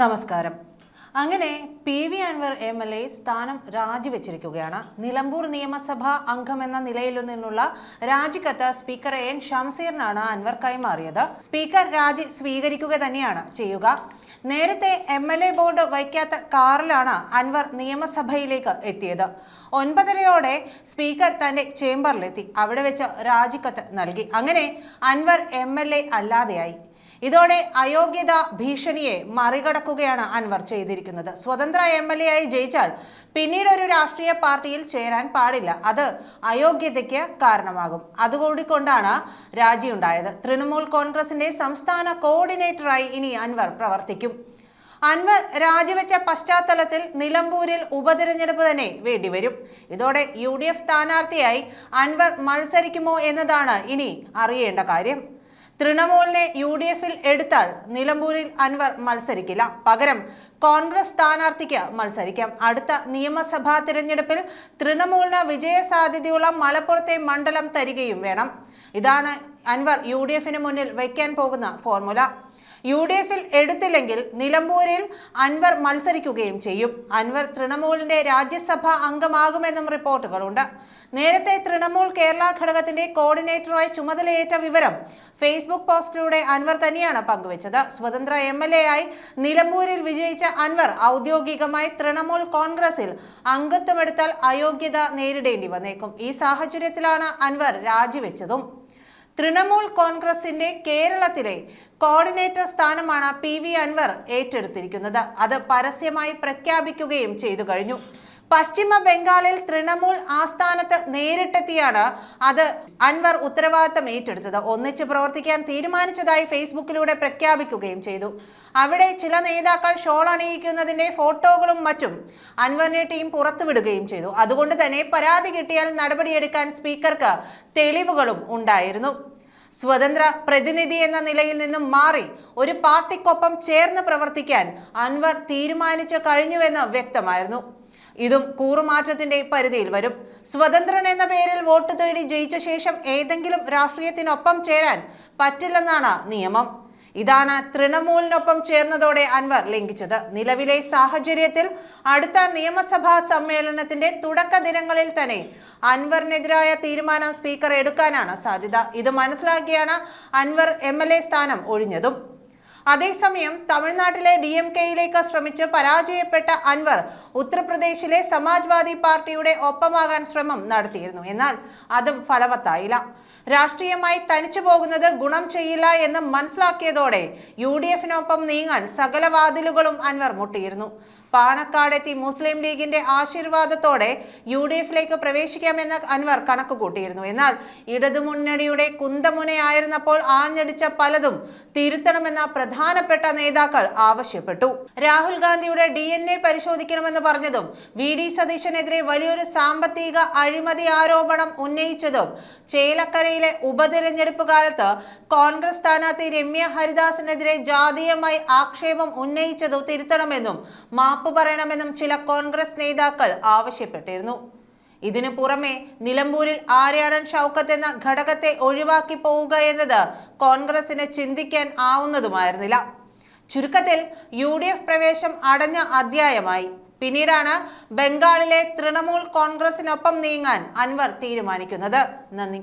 നമസ്കാരം. അങ്ങനെ P V Anvar M L A സ്ഥാനം രാജിവെച്ചിരിക്കുകയാണ്. നിലമ്പൂർ നിയമസഭാ അംഗമെന്ന നിലയിൽ നിന്നുള്ള രാജിക്കത്ത് സ്പീക്കർ എൻ ഷംസീറിനാണ് അൻവർ കൈമാറിയത്. സ്പീക്കർ രാജി സ്വീകരിക്കുക തന്നെയാണ് ചെയ്യുക. നേരത്തെ എം എൽ എ ബോർഡ് വയ്ക്കാത്ത കാറിലാണ് അൻവർ നിയമസഭയിലേക്ക് എത്തിയത്. ഒൻപതരയോടെ സ്പീക്കർ തന്റെ ചേംബറിലെത്തി. അവിടെ വെച്ച് രാജിക്കത്ത് നൽകി. അങ്ങനെ അൻവർ എം എൽ എ അല്ലാതെയായി. ഇതോടെ അയോഗ്യത ഭീഷണിയെ മറികടക്കുകയാണ് അൻവർ ചെയ്തിരിക്കുന്നത്. സ്വതന്ത്ര എം എൽ എ ആയി ജയിച്ചാൽ പിന്നീട് ഒരു രാഷ്ട്രീയ പാർട്ടിയിൽ ചേരാൻ പാടില്ല. അത് അയോഗ്യതയ്ക്ക് കാരണമാകും. അതുകൂടി കൊണ്ടാണ് രാജിയുണ്ടായത് തൃണമൂൽ കോൺഗ്രസിന്റെ സംസ്ഥാന കോർഡിനേറ്ററായി ഇനി അൻവർ പ്രവർത്തിക്കും. അൻവർ രാജിവെച്ച പശ്ചാത്തലത്തിൽ നിലമ്പൂരിൽ ഉപതിരഞ്ഞെടുപ്പ് തന്നെ വേണ്ടിവരും. ഇതോടെ യു ഡി എഫ് സ്ഥാനാർത്ഥിയായി അൻവർ മത്സരിക്കുമോ എന്നതാണ് ഇനി അറിയേണ്ട കാര്യം. തൃണമൂലിനെ യു ഡി എഫിൽ എടുത്താൽ നിലമ്പൂരിൽ അൻവർ മത്സരിക്കില്ല. പകരം കോൺഗ്രസ് സ്ഥാനാർത്ഥിക്ക് മത്സരിക്കാം. അടുത്ത നിയമസഭാ തിരഞ്ഞെടുപ്പിൽ തൃണമൂലിന് വിജയസാധ്യതയുള്ള മലപ്പുറത്തെ മണ്ഡലം തരികയും വേണം. ഇതാണ് അൻവർ യു ഡി എഫിന് മുന്നിൽ വയ്ക്കാൻ പോകുന്ന ഫോർമുല. യു ഡി എഫിൽ എടുത്തില്ലെങ്കിൽ നിലമ്പൂരിൽ അൻവർ മത്സരിക്കുകയും ചെയ്യും. അൻവർ തൃണമൂലിന്റെ രാജ്യസഭാ അംഗമാകുമെന്നും റിപ്പോർട്ടുകളുണ്ട്. നേരത്തെ തൃണമൂൽ കേരള ഘടകത്തിന്റെ കോർഡിനേറ്ററായി ചുമതലയേറ്റ വിവരം ഫേസ്ബുക്ക് പോസ്റ്റിലൂടെ അൻവർ തന്നെയാണ് പങ്കുവച്ചത്. സ്വതന്ത്ര എം എൽ എ ആയി നിലമ്പൂരിൽ വിജയിച്ച അൻവർ ഔദ്യോഗികമായി തൃണമൂൽ കോൺഗ്രസിൽ അംഗത്വമെടുത്താൽ അയോഗ്യത നേരിടേണ്ടി വന്നേക്കും. ഈ സാഹചര്യത്തിലാണ് അൻവർ രാജിവെച്ചതും. തൃണമൂൽ കോൺഗ്രസിന്റെ കേരളത്തിലെ കോർഡിനേറ്റർ സ്ഥാനമാണ് പി വി അൻവർ ഏറ്റെടുത്തിരിക്കുന്നത്. അത് പരസ്യമായി പ്രഖ്യാപിക്കുകയും ചെയ്തു കഴിഞ്ഞു. പശ്ചിമ ബംഗാളിൽ തൃണമൂൽ ആസ്ഥാനത്ത് നേരിട്ടെത്തിയാണ് അത് അൻവർ ഉത്തരവാദിത്തം ഏറ്റെടുത്തത്. ഒന്നിച്ച് പ്രവർത്തിക്കാൻ തീരുമാനിച്ചതായി ഫേസ്ബുക്കിലൂടെ പ്രഖ്യാപിക്കുകയും ചെയ്തു. അവിടെ ചില നേതാക്കൾ ഷോൾ അണിയിക്കുന്നതിന്റെ ഫോട്ടോകളും മറ്റും അൻവറിന്റെ ടീം പുറത്തുവിടുകയും ചെയ്തു. അതുകൊണ്ട് തന്നെ പരാതി കിട്ടിയാൽ നടപടിയെടുക്കാൻ സ്പീക്കർക്ക് തെളിവുകളും ഉണ്ടായിരുന്നു. സ്വതന്ത്ര പ്രതിനിധി എന്ന നിലയിൽ നിന്നും മാറി ഒരു പാർട്ടിക്കൊപ്പം ചേർന്ന് പ്രവർത്തിക്കാൻ അൻവർ തീരുമാനിച്ചു കഴിഞ്ഞുവെന്ന് വ്യക്തമായിരുന്നു. ഇതും കൂറുമാറ്റത്തിന്റെ പരിധിയിൽ വരും. സ്വതന്ത്രൻ എന്ന പേരിൽ വോട്ട് തേടി ജയിച്ച ശേഷം ഏതെങ്കിലും രാഷ്ട്രീയത്തിനൊപ്പം ചേരാൻ പറ്റില്ലെന്നാണ് നിയമം. ഇതാണ് തൃണമൂലിനൊപ്പം ചേർന്നതോടെ അൻവർ ലംഘിച്ചത്. നിലവിലെ സാഹചര്യത്തിൽ അടുത്ത നിയമസഭാ സമ്മേളനത്തിന്റെ തുടക്ക ദിനങ്ങളിൽ തന്നെ അൻവറിനെതിരായ തീരുമാനം സ്പീക്കർ എടുക്കാനാണ് സാധ്യത. ഇത് മനസ്സിലാക്കിയാണ് അൻവർ എം സ്ഥാനം ഒഴിഞ്ഞതും. അതേസമയം തമിഴ്നാട്ടിലെ ഡി എം കെയിലേക്ക് ശ്രമിച്ച് പരാജയപ്പെട്ട അൻവർ ഉത്തർപ്രദേശിലെ സമാജ്വാദി പാർട്ടിയുടെ ഒപ്പമാകാൻ ശ്രമം നടത്തിയിരുന്നു. എന്നാൽ അതും ഫലവത്തായില്ല. രാഷ്ട്രീയമായി തനിച്ചു പോകുന്നത് ഗുണം ചെയ്യില്ല എന്ന് മനസ്സിലാക്കിയതോടെ യു ഡി എഫിനൊപ്പം നീങ്ങാൻ സകല വാതിലുകളും അൻവർ മുട്ടിയിരുന്നു. പാണക്കാടെത്തി മുസ്ലിം ലീഗിന്റെ ആശീർവാദത്തോടെ യു ഡി എഫിലേക്ക് പ്രവേശിക്കാമെന്ന് അൻവർ കണക്ക് കൂട്ടിയിരുന്നു എന്നാൽ ഇടതുമുന്നണിയുടെ കുന്തമുനയായിരുന്നപ്പോൾ ആഞ്ഞടിച്ച പലതും തിരുത്തണമെന്ന പ്രധാനപ്പെട്ട നേതാക്കൾ ആവശ്യപ്പെട്ടു. രാഹുൽ ഗാന്ധിയുടെ ഡി എൻ എ പരിശോധിക്കണമെന്ന് പറഞ്ഞതും വി ഡി സതീശനെതിരെ വലിയൊരു സാമ്പത്തിക അഴിമതി ആരോപണം ഉന്നയിച്ചതും ചേലക്കരയിലെ ഉപതിരഞ്ഞെടുപ്പ് കാലത്ത് കോൺഗ്രസ് സ്ഥാനാർത്ഥി രമ്യ ഹരിദാസിനെതിരെ ജാതീയമായി ആക്ഷേപം ഉന്നയിച്ചതും തിരുത്തണമെന്നും മാപ്പ് പറയണമെന്നും ചില കോൺഗ്രസ് നേതാക്കൾ ആവശ്യപ്പെട്ടിരുന്നു. ഇതിനു പുറമെ നിലമ്പൂരിൽ ആര്യാടൻ ഷൗക്കത്ത് എന്ന ഘടകത്തെ ഒഴിവാക്കി പോവുക എന്നത് കോൺഗ്രസിന് ചിന്തിക്കാൻ ആവുന്നതുമായിരുന്നില്ല. ചുരുക്കത്തിൽ യു ഡി എഫ് പ്രവേശം അടഞ്ഞ അധ്യായമായി. പിന്നീടാണ് ബംഗാളിലെ തൃണമൂൽ കോൺഗ്രസിനൊപ്പം നീങ്ങാൻ അൻവർ തീരുമാനിക്കുന്നത്. നന്ദി.